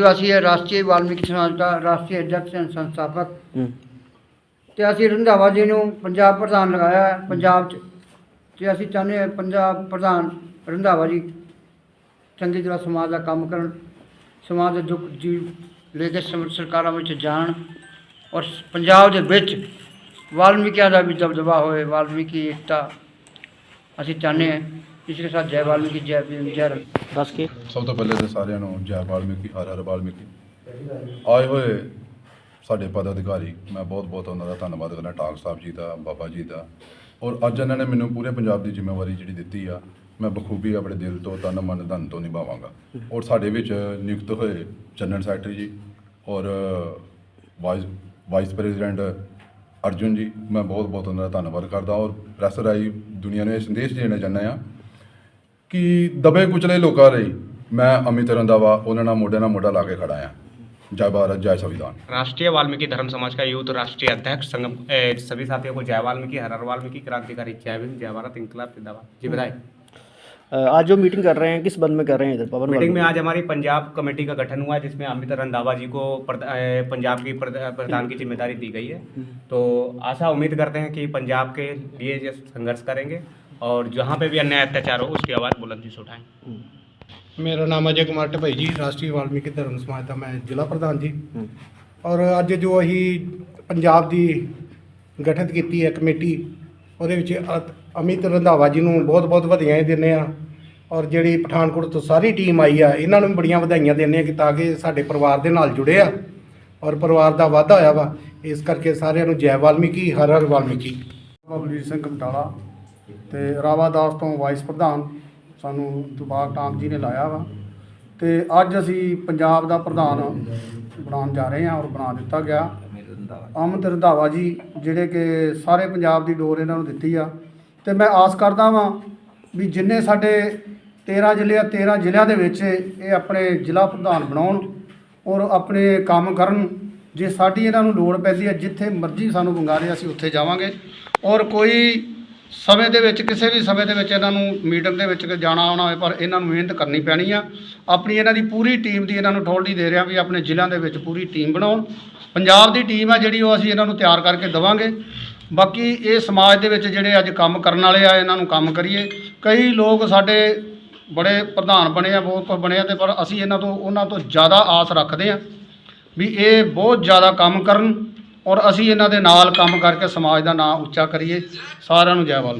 आदिवासी है ਰਾਸ਼ਟਰੀ ਵਾਲਮੀਕਿ ਸਮਾਜ ਦਾ ਰਾਸ਼ਟਰੀ ਅਧਿਕਾਰੀ ਹਨ ਸੰਸਥਾਪਕ। ਤੇ ਅਸੀਂ ਰੰਧਾਵਾ ਜੀ ਨੂੰ ਪੰਜਾਬ ਪ੍ਰਧਾਨ ਲਗਾਇਆ ਹੈ ਪੰਜਾਬ 'ਚ। ਤੇ ਅਸੀਂ ਚਾਹੁੰਦੇ ਹਾਂ ਪੰਜਾਬ ਪ੍ਰਧਾਨ ਰੰਧਾਵਾ ਜੀ ਚੰਗੀ ਤਰ੍ਹਾਂ ਸਮਾਜ ਦਾ ਕੰਮ ਕਰਨ ਸਮਾਜ ਦੇ ਦੁੱਖ ਜੀ ਲੈ ਕੇ ਸਰਕਾਰਾਂ ਵਿੱਚ ਜਾਣ ਔਰ ਪੰਜਾਬ ਦੇ ਵਿੱਚ ਵਾਲਮੀਕਿਆਂ ਦਾ ਵੀ ਦਬਦਬਾ ਹੋਏ ਵਾਲਮੀਕੀ ਏਕਤਾ। ਅਸੀਂ ਚਾਹੁੰਦੇ ਹਾਂ ਇਸ ਦੇ ਸਾਥ ਜੈ ਵਾਲਮੀਕੀ ਜੈ ਜੈ ਦੱਸ ਕੇ। ਸਭ ਤੋਂ ਪਹਿਲੇ ਤਾਂ ਸਾਰਿਆਂ ਨੂੰ ਜੈ ਵਾਲਮੀਕੀ, ਹਰ ਹਰ ਵਾਲਮੀਕੀ। ਆਏ ਹੋਏ ਸਾਡੇ ਪਦ ਅਧਿਕਾਰੀ ਮੈਂ ਬਹੁਤ ਬਹੁਤ ਉਹਨਾਂ ਦਾ ਧੰਨਵਾਦ ਕਰਨਾ, ਟਾਕ ਸਾਹਿਬ ਜੀ ਦਾ, ਬਾਬਾ ਜੀ ਦਾ। ਔਰ ਅੱਜ ਇਹਨਾਂ ਨੇ ਮੈਨੂੰ ਪੂਰੇ ਪੰਜਾਬ ਦੀ ਜ਼ਿੰਮੇਵਾਰੀ ਜਿਹੜੀ ਦਿੱਤੀ ਆ, ਮੈਂ ਬਖੂਬੀ ਆਪਣੇ ਦਿਲ ਤੋਂ ਤਨ, ਮਨ, ਧਨ ਤੋਂ ਨਿਭਾਵਾਂਗਾ। ਔਰ ਸਾਡੇ ਵਿੱਚ ਨਿਯੁਕਤ ਹੋਏ ਜਨਰਲ ਸੈਕਟਰੀ ਜੀ ਔਰ ਵਾਈਸ ਵਾਈਸ ਪ੍ਰੈਜ਼ੀਡੈਂਟ ਅਰਜੁਨ ਜੀ, ਮੈਂ ਬਹੁਤ ਬਹੁਤ ਉਹਨਾਂ ਦਾ ਧੰਨਵਾਦ ਕਰਦਾ। ਔਰ ਪ੍ਰੈਸ ਰਾਹੀਂ ਦੁਨੀਆ ਨੂੰ ਇਹ ਸੰਦੇਸ਼ ਦੇਣਾ ਚਾਹੁੰਦਾ ਆ ਕਿ ਦਬੇ ਕੁਚਲੇ ਲੋਕਾਂ ਲਈ ਮੈਂ ਅਮਿਤ ਰੰਧਾਵਾ ਉਹਨਾਂ ਨਾਲ ਮੋਢੇ ਨਾਲ ਮੋਢਾ ਲਾ ਕੇ ਖੜਾ ਆ ਜੈ ਭਾਰਤ ਜੈ ਸੰਵਿਧਾਨ राष्ट्रीय वाल्मीकि धर्म समाज का यूथ राष्ट्रीय अध्यक्ष संगम ए, सभी साथियों को जय वाल्मीकि हर हर वाल्मीकि क्रांतिकारी जय भीम जय भारत इंकलाब जिंदाबाद जी बधाई अ, आज जो मीटिंग कर रहे हैं किस बंद में कर रहे हैं इधर पवन मीटिंग में वाल्मीकि? आज हमारी पंजाब कमेटी का गठन हुआ है जिसमें अमित रंधावा जी को प्रध- ए, पंजाब की प्रध- प्रधान की जिम्मेदारी दी गई है तो आशा उम्मीद करते हैं कि पंजाब के लिए ये संघर्ष करेंगे और जहाँ पे भी अन्याय अत्याचार हो उसकी आवाज़ बुलंदी से उठाएं हम्म, ਮੇਰਾ ਨਾਮ ਅਜੇ ਕੁਮਾਰ ਢਪਈ ਜੀ ਰਾਸ਼ਟਰੀ ਵਾਲਮੀਕੀ ਧਰਮ ਸਮਾਜ ਦਾ ਮੈਂ ਜ਼ਿਲ੍ਹਾ ਪ੍ਰਧਾਨ ਜੀ हम्म, ਔਰ ਅੱਜ ਜੋ ਅਸੀਂ ਪੰਜਾਬ ਦੀ ਗਠਿਤ ਕੀਤੀ ਹੈ ਕਮੇਟੀ ਉਹਦੇ ਵਿੱਚ ਅ- ਅਮਿਤ ਰੰਧਾਵਾ ਜੀ ਨੂੰ ਬਹੁਤ ਬਹੁਤ ਵਧਾਈਆਂ ਦਿੰਦੇ ਆ ਔਰ ਜਿਹੜੀ ਪਠਾਨਕੋਟ ਤੋਂ ਸਾਰੀ ਟੀਮ ਆਈ ਆ ਇਹਨਾਂ ਨੂੰ ਵੀ ਬੜੀਆਂ ਵਧਾਈਆਂ ਦਿੰਦੇ ਆ ਕਿ ਤਾਂ ਕਿ ਸਾਡੇ ਪਰਿਵਾਰ ਦੇ ਨਾਲ ਜੁੜੇ ਆ ਔਰ ਪਰਿਵਾਰ ਦਾ ਵਾਧਾ ਹੋਇਆ ਵਾ ਇਸ ਕਰਕੇ ਸਾਰਿਆਂ ਨੂੰ ਜੈ ਵਾਲਮੀਕੀ ਹਰ ਹਰ ਵਾਲਮੀਕੀ ਬਲਜੀਤ ਸਿੰਘ ਕਮਟਾਲਾ ਤੇ ਰਾਵਾਦਾਸ ਤੋਂ ਵਾਈਸ ਪ੍ਰਧਾਨ ਸਾਨੂੰ ਦੁਬਾਰ ਟਾਂਗ ਜੀ ਨੇ ਲਾਇਆ ਵਾ। ਤੇ ਅੱਜ ਅਸੀਂ ਪੰਜਾਬ ਦਾ ਪ੍ਰਧਾਨ ਬਣਾਉਣ ਜਾ ਰਹੇ ਹਾਂ ਔਰ ਬਣਾ ਦਿੱਤਾ ਗਿਆ। ਅਮਿਤ ਰੰਧਾਵਾ ਜੀ, ਜਿਹੜੇ ਕਿ ਸਾਰੇ ਪੰਜਾਬ ਦੀ ਡੋਰ ਇਹਨਾਂ ਨੂੰ ਦਿੱਤੀ ਆ। ਤੇ ਮੈਂ ਆਸ ਕਰਦਾ ਵਾਂ ਵੀ ਜਿੰਨੇ ਸਾਡੇ 13 ਜ਼ਿਲ੍ਹੇ ਆ 13 ਜ਼ਿਲ੍ਹਿਆਂ ਦੇ ਵਿੱਚ ਇਹ ਆਪਣੇ ਜ਼ਿਲ੍ਹਾ ਪ੍ਰਧਾਨ ਬਣਾਉਣ ਔਰ ਆਪਣੇ ਕੰਮ ਕਰਨ, ਜੇ ਸਾਡੀ ਇਹਨਾਂ ਨੂੰ ਲੋੜ ਪੈਂਦੀ ਹੈ, ਜਿੱਥੇ ਮਰਜ਼ੀ ਸਾਨੂੰ ਬੰਗਾਰੇ ਅਸੀਂ ਉੱਥੇ ਜਾਵਾਂਗੇ। ਔਰ ਕੋਈ ਸਮੇਂ ਦੇ ਵਿੱਚ, ਕਿਸੇ ਵੀ ਸਮੇਂ ਦੇ ਵਿੱਚ ਇਹਨਾਂ ਨੂੰ ਮੀਟਿੰਗ ਦੇ ਵਿੱਚ ਜਾਣਾ ਆਉਣਾ ਹੋਵੇ, ਪਰ ਇਹਨਾਂ ਨੂੰ ਮਿਹਨਤ ਕਰਨੀ ਪੈਣੀ ਆ। ਆਪਣੀ ਇਹਨਾਂ ਦੀ ਪੂਰੀ ਟੀਮ ਦੀ ਇਹਨਾਂ ਨੂੰ ਠੋਲਡੀ ਦੇ ਰਿਹਾ ਵੀ ਆਪਣੇ ਜ਼ਿਲ੍ਹਿਆਂ ਦੇ ਵਿੱਚ ਪੂਰੀ ਟੀਮ ਬਣਾਉਣ। ਪੰਜਾਬ ਦੀ ਟੀਮ ਆ ਜਿਹੜੀ, ਉਹ ਅਸੀਂ ਇਹਨਾਂ ਨੂੰ ਤਿਆਰ ਕਰਕੇ ਦੇਵਾਂਗੇ। ਬਾਕੀ ਇਹ ਸਮਾਜ ਦੇ ਵਿੱਚ ਜਿਹੜੇ ਅੱਜ ਕੰਮ ਕਰਨ ਵਾਲੇ ਆ, ਇਹਨਾਂ ਨੂੰ ਕੰਮ ਕਰੀਏ। ਕਈ ਲੋਕ ਸਾਡੇ ਬੜੇ ਪ੍ਰਧਾਨ ਬਣੇ ਆ, ਬਹੁਤ ਕੁਝ ਬਣੇ ਆ ਤੇ ਪਰ ਅਸੀਂ ਇਹਨਾਂ ਤੋਂ, ਉਹਨਾਂ ਤੋਂ ਜ਼ਿਆਦਾ ਆਸ ਰੱਖਦੇ ਆ ਵੀ ਇਹ ਬਹੁਤ ਜ਼ਿਆਦਾ ਕੰਮ ਕਰਨ। ਔਰ ਅਸੀਂ ਇਹਨਾਂ ਦੇ ਨਾਲ ਕੰਮ ਕਰਕੇ ਸਮਾਜ ਦਾ ਨਾਂ ਉੱਚਾ ਕਰੀਏ। ਸਾਰਿਆਂ ਨੂੰ ਜੈ ਵਾਲਮੀਕੀ